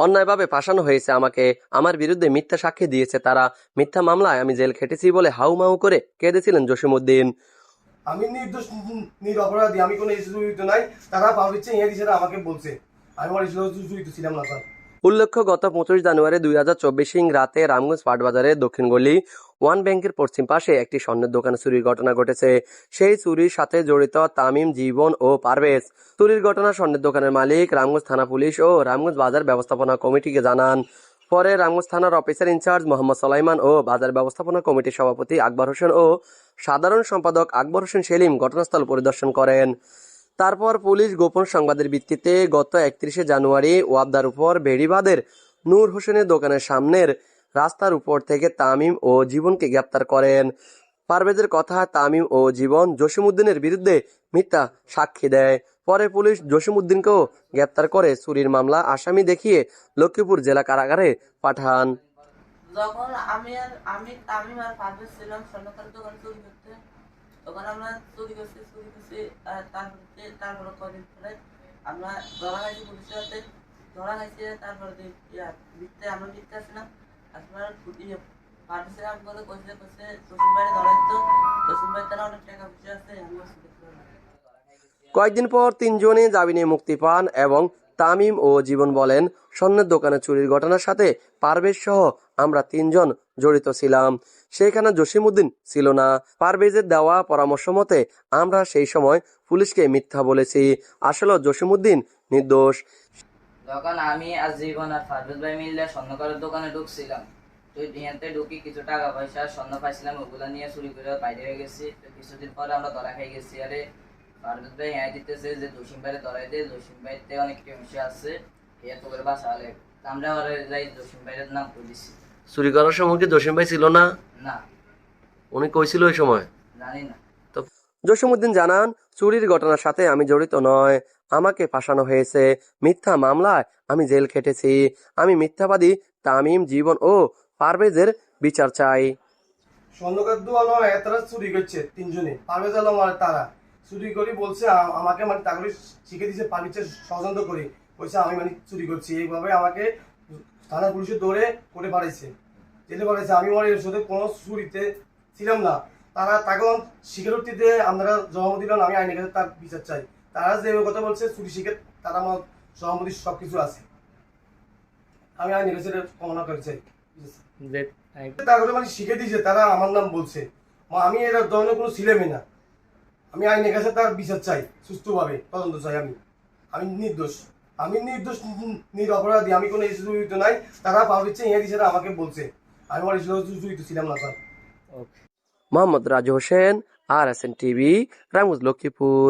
অন্যায়ভাবে ফাঁসানো হয়েছে আমাকে। আমার বিরুদ্ধে মিথ্যা সাক্ষী দিয়েছে তারা। মিথ্যা মামলায় আমি জেল খেটেছি বলে হাউ মাউ করে কেঁদেছিলেন জসিমুদ্দিন আমি নির্দোষ নিরপরাধী আমি কোনো জড়িত নাই। তারা পাবিচ্ছে ইয়ে দিছে আমাকে বলছে। আমি আমার জড়িত ছিলাম না, স্যার। উল্লেখ্য, গত পঁচিশ জানুয়ারি দুই হাজার চব্বিশ রাতে রামগঞ্জ পাটবাজারে দক্ষিণ গলি ওয়ান ব্যাংকের পশ্চিম পাশে একটি স্বর্ণের দোকানে চুরির ঘটনা ঘটেছে। সেই চুরির সাথে জড়িত তামিম, জীবন ও পারভেজ। চুরির ঘটনা স্বর্ণের দোকানের মালিক, রামগঞ্জ থানা পুলিশ ও রামগঞ্জ বাজার ব্যবস্থাপনা কমিটিকে জানান। পরে রামগঞ্জ থানার officer in charge Mohammad Salaiman ও বাজার ব্যবস্থাপনা কমিটির সভাপতি আকবর হোসেন ও সাধারণ সম্পাদক আকবর হোসেন সেলিম ঘটনাস্থল পরিদর্শন করেন। তারপর পুলিশ গোপন সংবাদের ভিত্তিতে গত একত্রিশে জানুয়ারি ওয়াবদার উপর বেড়িবাদের নূর হোসেনের দোকানের সামনের রাস্তার উপর থেকে তামিম ও জীবনকে গ্রেপ্তার করেন। পারভেজের কথা তামিম ও জীবন জসিমউদ্দিনের বিরুদ্ধে মিথ্যা সাক্ষী দেয়। পরে পুলিশ জসিমউদ্দিনকেও গ্রেপ্তার করে চুরির মামলা আসামি দেখিয়ে লক্ষ্মীপুর জেলা কারাগারে পাঠান। যখন আমি আর আমি আর পারভেজ ছিলাম দোকান চুরি করতে। তখন আমরা তারপরে তারপরে কদিন পরে আমরা ধরা খাইছি পুলিশের হাতে। ধরা খাইছি, তারপরে বিকতে আমরা ধরাই তো জসিম ভাই তারা অনেক টাকা পয়সা আছে কয়েকদিন পর তিনজনই জামিনে মুক্তি পান এবং তামিম ও জীবন বলেন, স্বর্ণের দোকানে চুরির ঘটনার সাথে পারভেজ সহ আমরা তিনজন জড়িত ছিলাম। সেখানে জসিমউদ্দিন ছিল না। পারভেজের দেওয়া পরামর্শ মতে, আমরা সেই সময় পুলিশকে মিথ্যা বলেছি। আসলে জসিমউদ্দিন নির্দোষ। যখন আমি আর জীবন আর ফারবেদ ভাই মিললে স্বর্ণকারের দোকানে ঢুকছিলাম, তো ইয়াতে ঢুকি কিছু টাকা পয়সা স্বর্ণ পাইছিলাম, ওগুলা নিয়ে চুরি করে বাইরে হয়ে গেছি। তো কিছুদিন পরে আমরা ধরা খাই গেছি। আরে ফারবেদ ভাই হ্যাঁ দিতেছে যে জসিম ভাইরে ধরাই দে। জসিম ভাইতে অনেক সমস্যা আছে। এত করে বাসা হলে আমরা ওরে যাই জসিম ভাইয়ের নাম করে দিছি? চুরি করার সময় কি জসিম ভাই ছিল না? না। উনি কইছিল ওই সময়? জানি না। জসিমউদ্দিন জানান চুরির ঘটনার সাথে আমি জড়িত নয়। আমাকে ফাঁসানো হয়েছে। মিথ্যা মামলায় আমি জেল খেটেছি। আমি মিথ্যাবাদী তামিম জীবন ও পারভেজের বিচার চাই। স্বর্ণকার দোয়ানো চুরি করছে তিনজনে। পারভেজ আলম আর তারা। চুরি করে বলছে আমাকে মানে তাগুলি শিখে ষড়যন্ত্র করে বলছে আমি মানে চুরি করছি এইভাবে আমাকে থানা পুলিশে দৌড়ে করে পাঠাইছে। জেলে পাঠাইছে আমি আমার এর সাথে কোনো চুরিতে ছিলাম না। তারা তখন স্বীকারোক্তিতে আমরা জবাব দিলাম আমি আইনের কাছে তার বিচার চাই। তারা যে কথা বলছে চুরি শিখে তারা আমার সহমতি সব কিছু আছে। আমি আইনের কাছে কামনা করতে চাই। তারপরে মানে শিখে দিয়েছে তারা আমার নাম বলছে। মা আমি এর ধরনের কোনো ছিলামই না। আমি আইনের কাছে তার বিচার চাই সুস্থভাবে তদন্ত চাই আমি। আমি নির্দোষ। আমি নির্দোষ নিরপরাধী, আমি কোনো ইস্যু জড়িত নাই। তারা পাবিচ্ছে ইয়ে দিছে আমাকে বলছে। আমি আমার ইস্যু জড়িত ছিলাম না, sir. Mohammad Raju Hossain, R S N TV রামুজ Lakshmipur.